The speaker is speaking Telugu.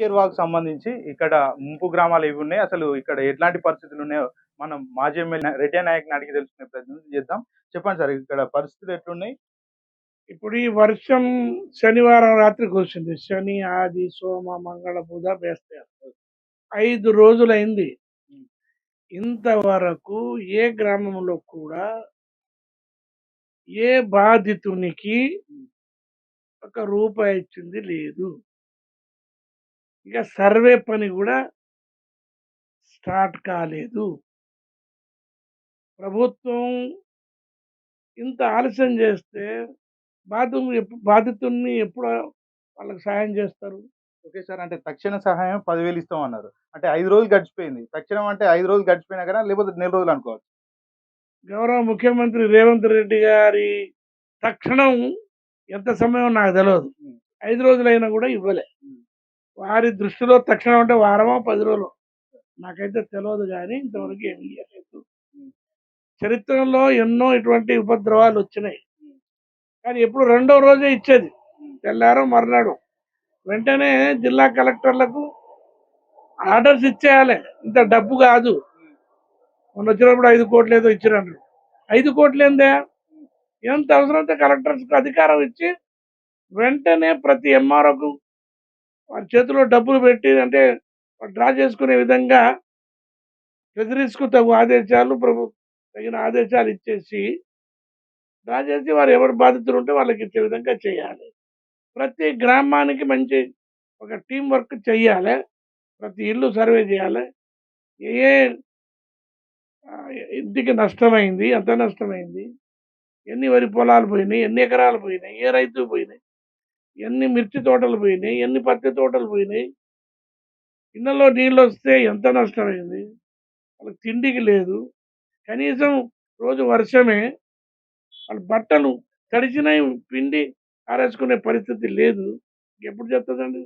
కేర్ వాక్ సంబంధించి ఇక్కడ ముంపు గ్రామాలు ఏవి ఉన్నాయి? అసలు ఇక్కడ ఎట్లాంటి పరిస్థితులు ఉన్నాయో మనం మాజీ ఎమ్మెల్యే రెడ్డి నాయక్ అడిగి తెలుసుకునే ప్రయత్నం చేద్దాం. చెప్పండి సార్ ఇక్కడ పరిస్థితులు ఎట్లున్నాయి? ఇప్పుడు ఈ వర్షం శనివారం రాత్రి కురిసింది. శని ఆది సోమ మంగళ బుధ బేస్తారు ఐదు రోజులైంది. ఇంతవరకు ఏ గ్రామంలో కూడా ఏ బాధితునికి ఒక రూపాయి ఇచ్చింది లేదు. ఇక సర్వే పని కూడా స్టార్ట్ కాలేదు. ప్రభుత్వం ఇంత ఆలస్యం చేస్తే బాధితు ఎప్పు బాధితుల్ని ఎప్పుడు వాళ్ళకి సాయం చేస్తారు? ఓకే సార్ అంటే తక్షణ సహాయం పదివేలు ఇస్తాం అన్నారు. అంటే ఐదు రోజులు గడిచిపోయింది. తక్షణం అంటే ఐదు రోజులు గడిచిపోయినా కదా లేకపోతే నెల రోజులు అనుకోవచ్చు. గౌరవ ముఖ్యమంత్రి రేవంత్ రెడ్డి గారి తక్షణం ఎంత సమయం నాకు తెలియదు ఐదు రోజులైనా కూడా ఇవ్వలే. వారి దృష్టిలో తక్షణం అంటే వారమో పది రోజులు. నాకైతే తెలియదు కానీ ఇంతవరకు ఏమి ఇవ్వలేదు చరిత్రలో ఎన్నో ఇటువంటి ఉపద్రవాలు వచ్చినాయి. కానీ ఎప్పుడు రెండో రోజే ఇచ్చేది. తెల్లారో మర్నాడు. వెంటనే జిల్లా కలెక్టర్లకు ఆర్డర్స్ ఇచ్చేయాలి. ఇంత డబ్బు కాదు. మొన్న వచ్చినప్పుడు ఐదు కోట్లు ఏదో ఇచ్చినట్లు ఐదు కోట్లు ఏందే? ఎంత అవసరమైతే కలెక్టర్స్కి అధికారం ఇచ్చి వెంటనే ప్రతి ఎంఆర్ఓకు వారి చేతిలో డబ్బులు పెట్టి అంటే డ్రా చేసుకునే విధంగా ట్రెజరీస్కు తగు ఆదేశాలు ప్రభు తగిన ఆదేశాలు ఇచ్చేసి డ్రా చేసి వారు ఎవరు బాధితులు ఉంటే వాళ్ళకి ఇచ్చే విధంగా చేయాలి. ప్రతి గ్రామానికి మంచి ఒక టీం వర్క్ చెయ్యాలి ప్రతి ఇల్లు సర్వే చేయాలి. ఏ ఇంటికి నష్టమైంది ఎంత నష్టమైంది ఎన్ని వరి పొలాలు పోయినాయి ఎన్ని ఎకరాలు పోయినాయి ఏ రైతు పోయినాయి ఎన్ని మిర్చి తోటలు పోయినాయి ఎన్ని పత్తి తోటలు పోయినాయి ఇళ్ళలో నీళ్ళు వస్తే ఎంత నష్టమైంది? వాళ్ళకి తిండికి లేదు. కనీసం రోజు వర్షమే వాళ్ళ బట్టలు తడిచినవి పిండి ఆరేసుకునే పరిస్థితి లేదు. ఎప్పుడు చెప్తుందండి